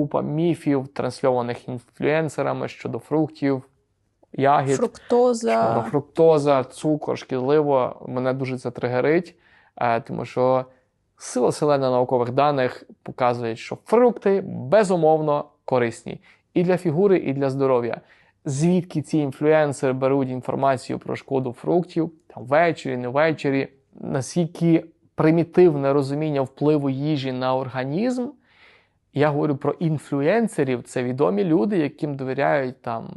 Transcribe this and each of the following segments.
купа міфів, трансльованих інфлюенсерами щодо фруктів, ягід. Фруктоза. Щодо фруктоза, цукор, шкідливо. Мене дуже це тригерить, е, тому що сила селена наукових даних показує, що фрукти безумовно корисні і для фігури, і для здоров'я. Звідки ці інфлюенсери беруть інформацію про шкоду фруктів, там ввечері, не ввечері, наскільки примітивне розуміння впливу їжі на організм. Я говорю про інфлюенсерів, це відомі люди, яким довіряють там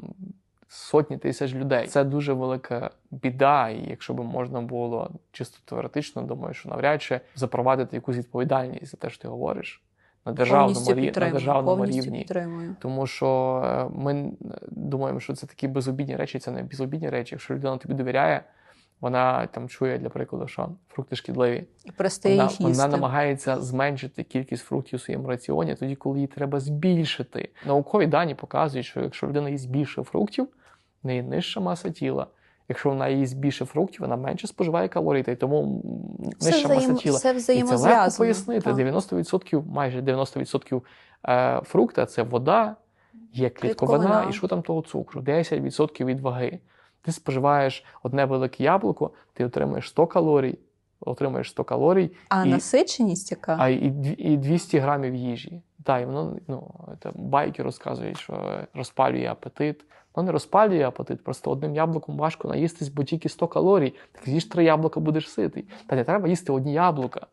сотні тисяч людей. Це дуже велика біда. І якщо б можна було чисто теоретично, думаю, що навряд чи запровадити якусь відповідальність за те, що ти говориш на державному, повністю рі... на державному рівні. підтримую. Тому що е, ми думаємо, що це такі безобідні речі, це не безобідні речі. Якщо людина тобі довіряє, вона там чує, для прикладу, що фрукти шкідливі. І перестає Вона, їх їсти. вона намагається зменшити кількість фруктів у своєму раціоні, тоді, коли її треба збільшити. Наукові дані показують, що якщо людина їсть більше фруктів, в неї нижча маса тіла. Якщо вона їсть більше фруктів, вона менше споживає калорій, й тому Все, нижча взаєм... маса тіла. все І це легко пояснити. Так. 90%, майже 90% е, фрукта це вода, є клітковина, Клітковина. і що там того цукру? 10% від ваги. Ти споживаєш одне велике яблуко, ти отримуєш 100 калорій, отримуєш 100 калорій, А і- насиченість яка? а і, і 200 грамів їжі. Так, і воно ну, це байки розказують, що розпалює апетит. Воно не розпалює апетит, просто одним яблуком важко наїстись, бо тільки 100 калорій. Так з'їж три яблука, будеш ситий. Та не треба їсти одні яблука.